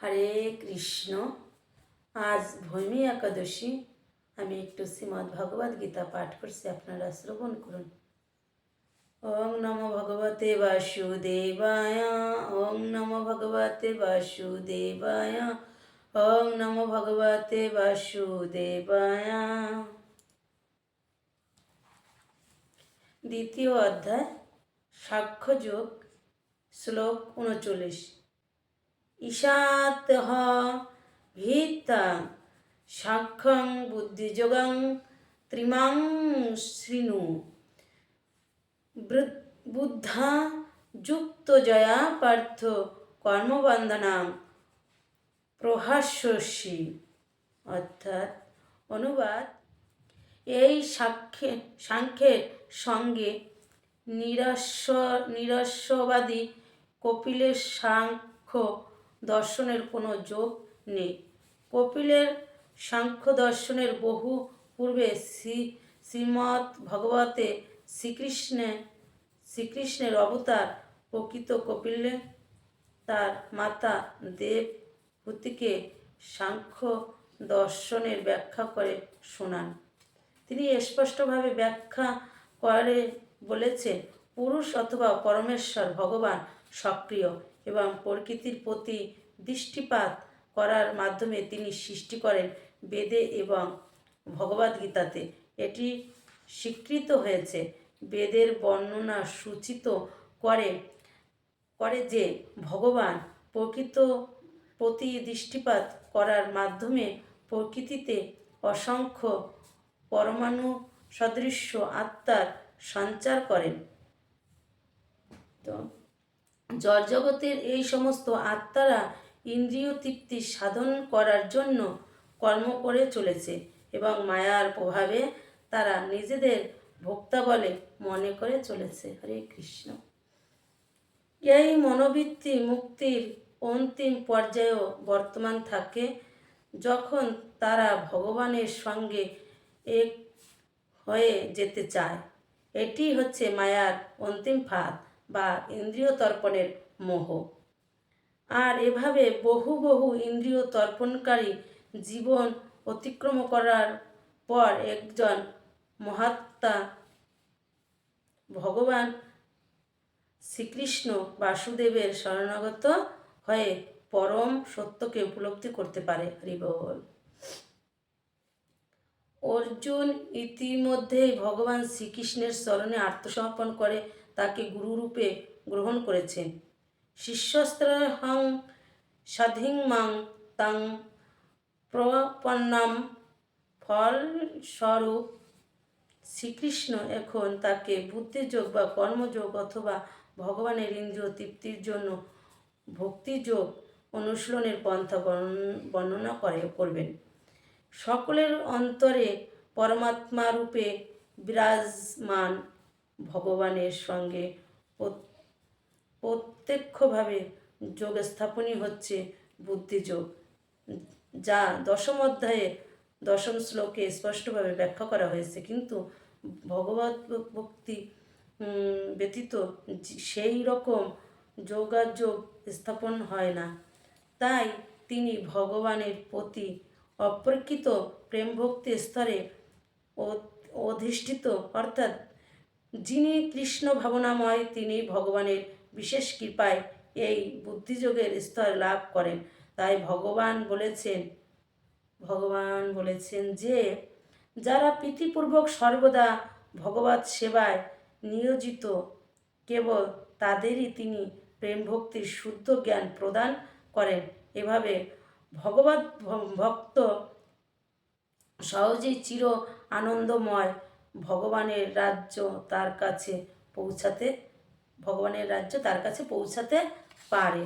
হরে কৃষ্ণ। আজ ভূমি একাদশী। আমি একটু শ্রীমদ্ ভগবদ গীতা পাঠ করছি, আপনারা শ্রবণ করুন। ওং নমো ভগবতে বাসুদেবায় ওং নমো ভগবতে বাসুদেবায় ওং নমো ভগবতে বাসুদেবায়। দ্বিতীয় অধ্যায়, সাক্ষ্যযোগ, শ্লোক উনচল্লিশ। ঈশাত ভিত্তা সাক্ষং বুদ্ধিযোগং ত্রিমাং বৃ- বুদ্ধা যুক্ত জয়া পার্থ কর্মবন্ধনাম প্রহাস্যসী। অর্থাৎ অনুবাদ, এই সাক্ষ্যে সাংখ্যের সঙ্গে নিরস্ব, নিরস্ববাদী কপিলের সাংখ্য দর্শনের কোনো যোগ নেই। কপিলের সাংখ্য দর্শনের বহু পূর্বে শ্রী, শ্রীমৎ ভগবতে শ্রীকৃষ্ণে, শ্রীকৃষ্ণের অবতার প্রকৃত কপিলে তার মাতা দেবহূতিকে সাংখ্য দর্শনের ব্যাখ্যা করে শোনান। তিনি স্পষ্টভাবে ব্যাখ্যা করে বলেছেন, পুরুষ অথবা পরমেশ্বর ভগবান সক্রিয় এবং প্রকৃতির প্রতি দৃষ্টিপাত করার মাধ্যমে তিনি সৃষ্টি করেন বেদে এবং ভগবদ্গীতাতে এটি স্বীকৃত হয়েছে। বেদের বর্ণনা সূচিত করে করে যে ভগবান প্রকৃত প্রতি দৃষ্টিপাত করার মাধ্যমে প্রকৃতিতে অসংখ্য পরমাণু সদৃশ্য আত্মার সঞ্চার করেন। তো, জড়জগতের এই সমস্ত আত্মারা ইন্দ্রিয় তৃপ্তি সাধন করার জন্য কর্ম করে চলেছে এবং মায়ার প্রভাবে তারা নিজেদের ভোক্তা বলে মনে করে চলেছে। হরে কৃষ্ণ। এই মনোবৃত্তি মুক্তির অন্তিম পর্যায়েও বর্তমান থাকে যখন তারা ভগবানের সঙ্গে এক হয়ে যেতে চায়। এটি হচ্ছে মায়ার অন্তিম ফাঁদ বা ইন্দ্রিয় তর্পণের মোহ। আর এভাবে বহু বহু ইন্দ্রিয় তর্পণকারী জীবন অতিক্রম করার পর একজন মহাত্মা ভগবান শ্রীকৃষ্ণ বাসুদেবের শরণাগত হয়ে পরম সত্যকে উপলব্ধি করতে পারে। হরিবল অর্জুন ইতিমধ্যেই ভগবান শ্রীকৃষ্ণের স্মরণে আত্মসমর্পণ করে তাকে গুরুরূপে গ্রহণ করেছেন। শিষ্যস্ত্রহং স্বাধীন মাং তাং প্রপন্নাম ফলস্বরূপ শ্রীকৃষ্ণ এখন তাকে বুদ্ধিযোগ বা কর্মযোগ অথবা ভগবানের ইন্দ্রিয় তৃপ্তির জন্য ভক্তিযোগ অনুশীলনের পন্থা বর্ণ- বর্ণনা করে, করবেন। সকলের অন্তরে পরমাত্মা রূপে বিরাজমান ভগবানের সঙ্গে প্রত্যক্ষভাবে যোগ স্থাপনই হচ্ছে বুদ্ধিযোগ, যা দশম অধ্যায়ে দশম শ্লোকে স্পষ্টভাবে ব্যাখ্যা করা হয়েছে। কিন্তু ভগবত ভক্তি ব্যতীত সেই রকম যোগাযোগ স্থাপন হয় না। তাই তিনি ভগবানের প্রতি অপ্রকৃত প্রেম ভক্তি স্তরে অধিষ্ঠিত। অর্থাৎ যিনি কৃষ্ণ ভাবনাময়, তিনি ভগবানের বিশেষ কৃপায় এই বুদ্ধিযোগের স্তর লাভ করেন। তাই ভগবান বলেছেন ভগবান বলেছেন যে, যারা প্রীতিপূর্বক সর্বদা ভগবত সেবায় নিয়োজিত, কেবল তাদেরই তিনি প্রেম ভক্তির শুদ্ধ জ্ঞান প্রদান করেন। এভাবে ভগবত ভক্ত সহজেই চির আনন্দময় ভগবানের রাজ্য তার কাছে পৌঁছাতে ভগবানের রাজ্য তার কাছে পৌঁছাতে পারে